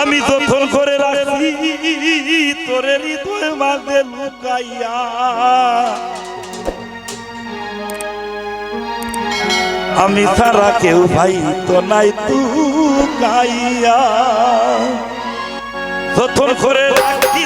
আমি যখন করে রাখি তোরে হৃদয় মাঝে লুকাইয়া। আমি সারা কেউ ভাই তো নাই তু গাইয়া যখন করে রাখি